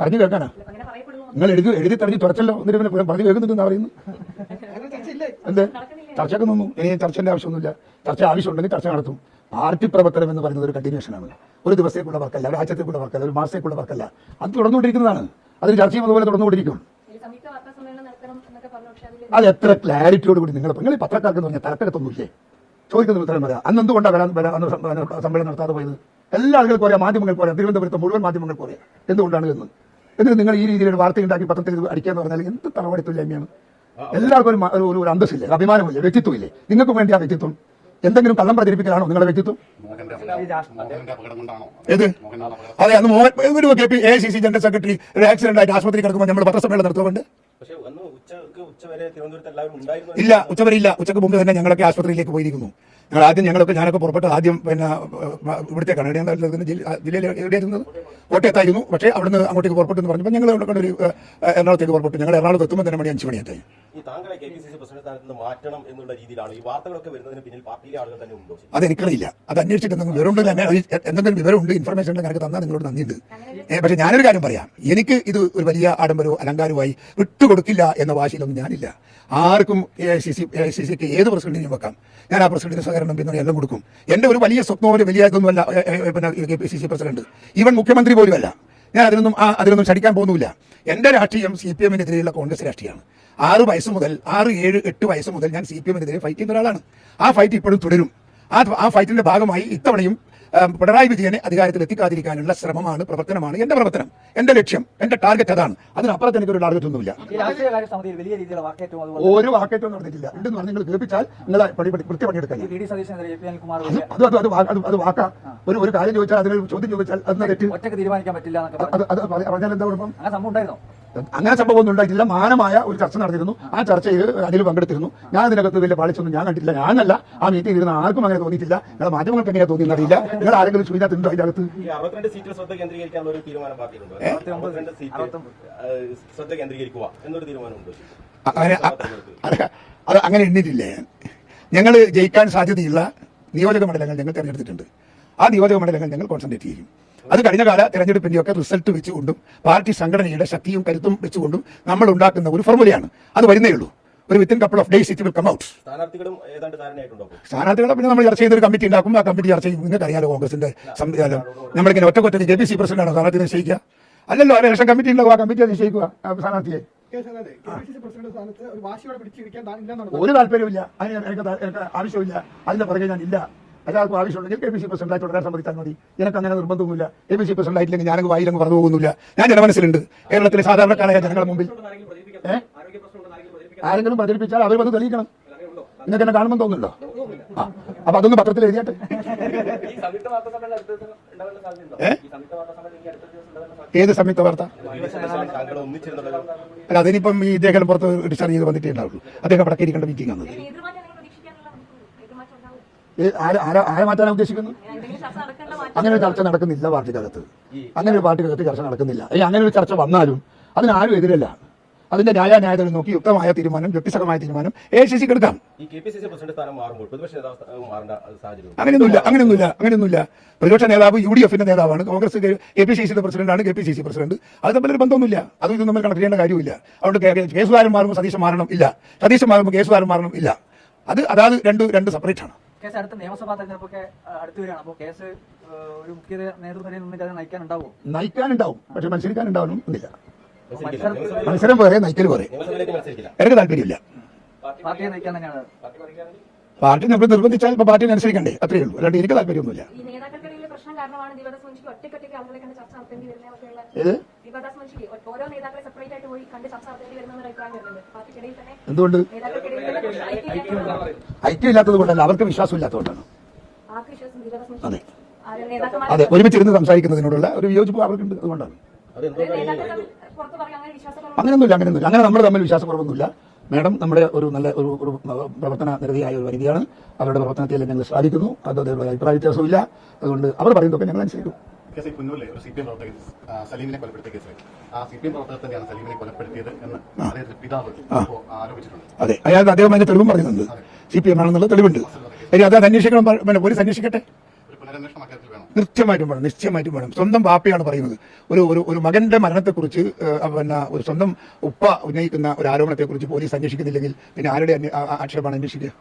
പറഞ്ഞു കേൾക്കാനാ? നിങ്ങൾ എഴുതി എഴുതി തടഞ്ഞ് തുറച്ചല്ലോ എന്നിട്ട് പിന്നെ പറഞ്ഞു കേൾക്കുന്നുണ്ടെന്നാ പറയുന്നു എന്ത്? ചർച്ചയൊക്കെ നിന്നു ഇനി ചർച്ചന്റെ ആവശ്യമൊന്നുമില്ല. ചർച്ച ആവശ്യമുണ്ടെങ്കിൽ ചർച്ച നടത്തും. പാർട്ടി പ്രവർത്തനം എന്ന് പറയുന്നത് ഒരു കണ്ടിന്യൂഷനാണ് ഒരു ദിവസത്തേക്കുള്ള വർക്കല്ല ഒരു ആഴ്ചത്തേക്കുള്ള വർക്കല്ല ഒരു മാസത്തേക്കുള്ള വർക്കല്ല അത് തുടർന്നുകൊണ്ടിരിക്കുന്നതാണ്. അതിന് ചർച്ചയും അതുപോലെ തുടർന്നുകൊണ്ടിരിക്കും. ഈ സംയുക്ത വാർത്താ സമ്മേളനം നടത്തണം എന്നൊക്കെ പറഞ്ഞു. പക്ഷെ അതിൽ അത് എത്ര ക്ലാരിറ്റിയോട് കൂടി നിങ്ങൾ നിങ്ങൾ ഈ പത്രക്കാർക്ക് എന്ന് പറഞ്ഞാൽ തലക്കെടുത്തൊന്നുമില്ലേ ചോദിക്കുന്ന ഉത്തരം പറയാം. അന്ന് എന്തുകൊണ്ടാണ് വരാൻ വരാൻ സമ്മേളനം നടത്താതെ പോയത്? എല്ലാ ആളുകൾക്കും അറിയാം മാധ്യമങ്ങൾക്ക് അറിയാം തിരുവനന്തപുരത്ത് മുഴുവൻ മാധ്യമങ്ങൾ അറിയാം എന്തുകൊണ്ടാണ് എന്ന്? എന്നിട്ട് നിങ്ങൾ ഈ രീതിയിൽ ഒരു വാർത്ത ഉണ്ടാക്കി പത്രത്തിൽ അടിക്കാന്ന് പറഞ്ഞാൽ എന്ത് തറവടിത്തില്ലായ്മയാണ് എല്ലാവർക്കും ഒരു ഒരു അന്തസ്സില്ലേ അഭിമാനമില്ലേ വ്യക്തിത്വമില്ലേ നിങ്ങൾക്കും വേണ്ടി ആ വ്യക്തിത്വം. എന്തെങ്കിലും കള്ളം പ്രചരിപ്പിക്കലാണോ നിങ്ങളുടെ വ്യക്തിത്വം? ഏത്? അതെ അന്ന് മോഹൻ ഒരു K P A C C general secretary ഒരു ആക്സിഡന്റ് ആയിട്ട് ആശുപത്രി കിടക്കുമ്പോൾ നമ്മൾ പത്രസമ്മേളനം നടത്തുന്നുണ്ട് ഇല്ല ഉച്ചവരെ ഇല്ല. ഉച്ചയ്ക്ക് മുമ്പ് തന്നെ ഞങ്ങളൊക്കെ ആശുപത്രിയിലേക്ക് പോയിരിക്കുന്നു. ഞങ്ങൾ ആദ്യം ഞങ്ങളൊക്കെ ഞാനൊക്കെ പുറപ്പെട്ട് ആദ്യം പിന്നെ ഇവിടത്തേക്കാണ് എവിടെയാണ് ജില്ല- ജില്ലയിൽ എവിടെയായിരുന്നത് കോട്ടയത്തായിരുന്നു. പക്ഷേ അവിടുന്ന് അങ്ങോട്ടേക്ക് പുറപ്പെട്ടു എന്ന് പറഞ്ഞപ്പോൾ ഞങ്ങൾ അവിടെ ഒരു എറണാകുളത്തേക്ക് പുറപ്പെട്ടു. ഞങ്ങൾ എറണാകുളത്ത് എത്തുമ്പോൾ തന്നെ മണി അഞ്ച് മണിയായി. ഈ താങ്കളെ K P C C president സ്ഥാനത്ത് നിന്ന് മാറ്റണം എന്നുള്ള രീതിയിലാണ് ഈ വാർത്തകളൊക്കെ വരുന്നതിന് പിന്നിൽ പാർട്ടിയിലെ ആളുകൾ തന്നെ ഉണ്ടോ? അതെനിക്കറിയില്ല അത് അന്വേഷിച്ചിട്ട് എന്തെങ്കിലും വിവരമുണ്ട് അത് എന്തെങ്കിലും വിവരമുണ്ട് ഇൻഫർമേഷൻ ഉണ്ട് എനിക്ക് തന്നാൽ നിങ്ങളോട് നന്ദിയുണ്ട്. പക്ഷെ ഞാനൊരു കാര്യം പറയാം. എനിക്ക് ഇത് ഒരു വലിയ ആഡംബരവും അലങ്കാരവുമായി വിട്ടുകൊടുക്കില്ല എന്ന വാശിയിലൊന്നും ഞാനില്ല. ആർക്കും A I C C A I C സിക്ക് ഏത് പ്രസിഡന്റിനും വെക്കാം. ഞാൻ ആ പ്രസിഡന്റിന് സഹകരണം പിന്തുണ എല്ലാം കൊടുക്കും. എന്റെ ഒരു വലിയ സ്വപ്നവും ഒരു വലിയ ഇതൊന്നുമല്ല പിന്നെ K P C C president. Even മുഖ്യമന്ത്രി പോലുമല്ല. ഞാൻ അതിനൊന്നും അതിനൊന്നും ക്ഷണിക്കാൻ പോകുന്നില്ല. എന്റെ രാഷ്ട്രീയം സി പി എമ്മിനെതിരെയുള്ള കോൺഗ്രസ് രാഷ്ട്രീയമാണ്. ആറ് വയസ്സ് മുതൽ ആറ് ഏഴ് എട്ട് വയസ്സ് മുതൽ ഞാൻ സി പി എമ്മിനെതിരെ ഫൈറ്റ് ചെയ്യുന്ന ഒരാളാണ്. ആ ഫൈറ്റ് ഇപ്പോഴും തുടരും. ആ ആ ഫൈറ്റിന്റെ ഭാഗമായി ഇത്തവണയും പിണറായി വിജയനെ അധികാരത്തിൽ എത്തിക്കാതിരിക്കാനുള്ള ശ്രമമാണ് പ്രവർത്തനമാണ് എന്റെ പ്രവർത്തനം എന്റെ ലക്ഷ്യം എന്റെ ടാർഗറ്റ് അതാണ്. അതിനപ്പുറത്ത് എനിക്കൊരു ടാർഗറ്റ് ഒന്നുമില്ല. ഒരു വാക്കേറ്റവും നടന്നിട്ടില്ല. ഉണ്ടെന്ന് പറഞ്ഞ് നിങ്ങൾ കേൾപ്പിച്ചാൽ നിങ്ങൾ വൃത്തി പണിയെടുക്കാൻ അത് അത് വാക്കാ. ഒരു ഒരു കാര്യം ചോദിച്ചാൽ അതിനൊരു ചോദ്യം ചോദിച്ചാൽ അത് തെറ്റ്. ഒറ്റയ്ക്ക് തീരുമാനിക്കാൻ പറ്റില്ല അത് പറഞ്ഞാൽ എന്താ കുഴപ്പം? സംഭവം ഉണ്ടായിരുന്നോ? അങ്ങനെ സംഭവം ഒന്നും ഉണ്ടായിട്ടില്ല മാനമായ ഒരു ചർച്ച നടന്നിരുന്നു. ആ ചർച്ചയിൽ അതിൽ പങ്കെടുത്തിരുന്നു. ഞാൻ അതിനകത്ത് വലിയ പാളിച്ചൊന്നും ഞാൻ കണ്ടിട്ടില്ല. ഞാനല്ല ആ മീറ്റിംഗ് ഇരുന്ന ആർക്കും അങ്ങനെ തോന്നിയിട്ടില്ല. നിങ്ങളുടെ മാധ്യമങ്ങൾക്ക് എങ്ങനെയാ തോന്നിയെന്ന് അറിയില്ല. നിങ്ങൾ ആരെങ്കിലും അകത്ത് ഈ അറുപത്തിരണ്ട് ശ്രദ്ധ കേന്ദ്രീകരിക്കുക എന്നൊരു തീരുമാനമുണ്ട് അത് അങ്ങനെ എണ്ണിട്ടില്ലേ ഞങ്ങൾ ജയിക്കാൻ സാധ്യതയുള്ള നിയോജക മണ്ഡലങ്ങൾ ഞങ്ങൾ തിരഞ്ഞെടുത്തിട്ടുണ്ട്. ആ നിയോജക മണ്ഡലങ്ങൾ ഞങ്ങൾ കോൺസെൻട്രേറ്റ് ചെയ്യും. അത് കഴിഞ്ഞ കാല തെരഞ്ഞെടുപ്പിന്റെയൊക്കെ റിസൾട്ട് വെച്ചുകൊണ്ടും പാർട്ടി സംഘടനയുടെ ശക്തിയും കരുത്തും വെച്ചുകൊണ്ടും നമ്മൾ ഉണ്ടാക്കുന്ന ഒരു ഫോർമുലയാണ് അത് വരുന്നേ ഉള്ളൂ. ഒരു within couple of days it will come out സ്ഥാനാർത്ഥികളും പിന്നെ നമ്മൾ ചർച്ച ചെയ്തൊരു കമ്മിറ്റി ഉണ്ടാക്കും. ആ കമ്മിറ്റി ചർച്ച ചെയ്യും. നിങ്ങൾക്ക് അറിയാലോ കോൺഗ്രസിന്റെ സംവിധാനം. നമ്മളിങ്ങനെ ഒറ്റക്കൊറ്റ ജെ പി സി പ്രസിഡന്റാണോ സ്ഥാനാർത്ഥി നിശ്ചയിക്കുക? അല്ലല്ലോ ആ ഇലക്ഷൻ കമ്മിറ്റി ഉണ്ടാവും ആ കമ്മിറ്റി നിശ്ചയിക്കുക സ്ഥാനാർത്ഥിയെ. ഒരു ഒരു താല്പര്യമില്ല അതിന് എനിക്ക് ആവശ്യമില്ല അതിന്റെ പുറകെ ഞാൻ ഇല്ല. എല്ലാവർക്കും ആവശ്യമുണ്ടെങ്കിൽ കെ പി സി പ്രസിഡന്റായി തുടരാൻ സമ്മതിച്ചാൽ മതി. എനിക്ക് അങ്ങനെ നിർബന്ധമില്ല കെ പി സി പ്രസിഡന്റ് ആയിട്ടില്ലെങ്കിൽ ഞാനങ്ങ് വായിലങ്ങ് പറഞ്ഞു പോകുന്നില്ല. ഞാൻ ജനമനസ്സിലുണ്ട്. കേരളത്തിലെ സാധാരണക്കാരായ ജനങ്ങളുടെ മുമ്പിൽ? ആരെങ്കിലും പ്രചരിപ്പിച്ചാൽ അവർ വന്ന് തെളിയിക്കണം. നിങ്ങൾക്ക് എന്നെ കാണുമ്പോൾ തോന്നുന്നുണ്ടോ? ആ അപ്പൊ അതൊന്ന് പത്രത്തിൽ എഴുതിയാട്ടെ? ഏത് സംയുക്ത വാർത്ത? അല്ല അതിനിപ്പം ഈ ഇദ്ദേഹം പുറത്ത് ഡിസ്ചാർജ് ചെയ്ത് വന്നിട്ടേ ഉണ്ടാവുള്ളൂ. അദ്ദേഹം വടക്കേ ഇരിക്കേണ്ട മീറ്റിംഗ് ആണ്. ആരെ- ആരെ- ആരെ മാറ്റാനാണ് ഉദ്ദേശിക്കുന്നത്? അങ്ങനെ ഒരു ചർച്ച നടക്കുന്നില്ല പാർട്ടിക്കകത്ത്. അങ്ങനെ ഒരു പാർട്ടിക്കകത്ത് ചർച്ച നടക്കുന്നില്ല. അങ്ങനെ ഒരു ചർച്ച വന്നാലും അതിനാരും ആരും എതിരല്ല. അതിന്റെ ന്യായാന്യായതകൾ നോക്കി യുക്തമായ തീരുമാനം യുക്തിസഹമായ തീരുമാനം എ സി സിക്ക് എടുക്കാം അങ്ങനെയൊന്നുമില്ല അങ്ങനെയൊന്നുമില്ല അങ്ങനെയൊന്നുമില്ല. പ്രതിപക്ഷ നേതാവ് യു ഡി എഫിന്റെ നേതാവാണ്. കോൺഗ്രസ് കെ പി സി സിയുടെ പ്രസിഡന്റാണ് K P C C president. അത് തമ്മിലൊരു ബന്ധമൊന്നുമില്ല. അതും ഇതും തമ്മിൽ കണക്ട് ചെയ്യേണ്ട കാര്യമില്ല. അതുകൊണ്ട് കേസുകാരൻ മാറുമ്പോൾ സതീശൻ മാറണം ഇല്ല. സതീശൻ മാറുമ്പോൾ കേസുകാരൻ മാറണം ഇല്ല. അത് അതാത് രണ്ട് രണ്ട് സെപ്പറേറ്റ് ആണ്. കേസ് അടുത്ത നിയമസഭാ തെരഞ്ഞെടുപ്പൊക്കെ അടുത്തു വരികയാണ് അപ്പോൾ കേസ് ഒരു മുഖ്യ നേതൃത്വത്തിൽ നിന്നിട്ട് അത് നയിക്കാനുണ്ടാവും? നയിക്കാനുണ്ടാവും. പക്ഷെ മത്സരിക്കാനുണ്ടാവണം എന്നില്ല. മത്സരം പോരെ നയിക്കൽ പോരെ. നിയമസഭയിലേക്ക് മത്സരിക്കില്ല എനിക്ക് താല്പര്യമില്ല. പാർട്ടിയെ നയിക്കാൻ തന്നെയാണ്. പാർട്ടി നമ്മൾ നിർബന്ധിച്ചാൽ ഇപ്പൊ പാർട്ടിനെ അനുസരിക്കണ്ടേ? അത്രയേ ഉള്ളൂ. അല്ലാണ്ട് എനിക്ക് താല്പര്യമൊന്നുമില്ല. കാരണമാണ് ദിവദാസ് മുൻഷിക്ക് ഒറ്റയ്ക്കൊറ്റയ്ക്ക് ആളുകളെ കണ്ട് ചർച്ച നടത്തേണ്ടി വരുന്നതൊക്കെയുള്ള ഏത്? ദിവദാസ് മുൻഷിക്ക് ഓരോ നേതാക്കളെ സെപ്പറേറ്റ് ആയിട്ട് പോയി കണ്ട് ചർച്ച നടത്തേണ്ടി വരുന്ന ഒരു അഭിപ്രായം വരുന്നുണ്ട്. പാർട്ടിക്കിടയിൽ തന്നെ എന്തുകൊണ്ട്? ഐക്യം ഇല്ലാത്തത് കൊണ്ടല്ല അവർക്ക് വിശ്വാസം ഇല്ലാത്തതുകൊണ്ടാണ് ആർക്ക് വിശ്വാസം? ദിവദാസ് അതെ. മുൻഷി അതെ ഒരുമിച്ചിരുന്ന് സംസാരിക്കുന്നതിനോടുള്ള ഒരു വിയോജിപ്പ് അവർക്കുണ്ട് അതുകൊണ്ടാണ്. അങ്ങനെയൊന്നുമില്ല അങ്ങനെയൊന്നുമില്ല. അങ്ങനെ നമ്മൾ തമ്മിൽ വിശ്വാസക്കുറവൊന്നുമില്ല. മാഡം നമ്മുടെ ഒരു നല്ല ഒരു ഒരു പ്രവർത്തന നിരതിയായ ഒരു വനിതയാണ്. അവരുടെ പ്രവർത്തനത്തിൽ ഞങ്ങൾ സാധിക്കുന്നു. അത് അതിലുള്ള അഭിപ്രായ വ്യത്യാസമില്ല അതുകൊണ്ട് അവർ പറയുന്നതൊക്കെ ഞങ്ങൾ അനുസരിക്കും. ഒരു സി പി എം പ്രവർത്തകൻ സലീമിനെ കൊലപ്പെടുത്തിയ കേസിൽ. ആ സി പി എം പ്രവർത്തകർ തന്നെയാണ് സലീമിനെ കൊലപ്പെടുത്തിയത് എന്ന് അദ്ദേഹത്തിന്റെ പിതാവ് ഇപ്പോൾ ആരോപിച്ചിട്ടുണ്ട്. അതെ. അയാൾ അദ്ദേഹം അതിന്റെ തെളിവും പറയുന്നുണ്ട്. സി പി എം ആണെന്നുള്ള തെളിവുണ്ട്. ഇനി അത് അന്വേഷിക്കണം പോലീസ് അന്വേഷിക്കട്ടെ? പുനരന്വേഷണം കൃത്യമായിട്ടും വേണം നിശ്ചയമായിട്ടും വേണം. സ്വന്തം ബാപ്പയാണ് പറയുന്നത്. ഒരു ഒരു ഒരു മകന്റെ മരണത്തെക്കുറിച്ച് പിന്നെ ഒരു സ്വന്തം ഉപ്പ ഉന്നയിക്കുന്ന ഒരു ആരോപണത്തെക്കുറിച്ച് പോലീസ് അന്വേഷിക്കുന്നില്ലെങ്കിൽ പിന്നെ ആരുടെ ആക്ഷേപമാണ് അന്വേഷിക്കുക?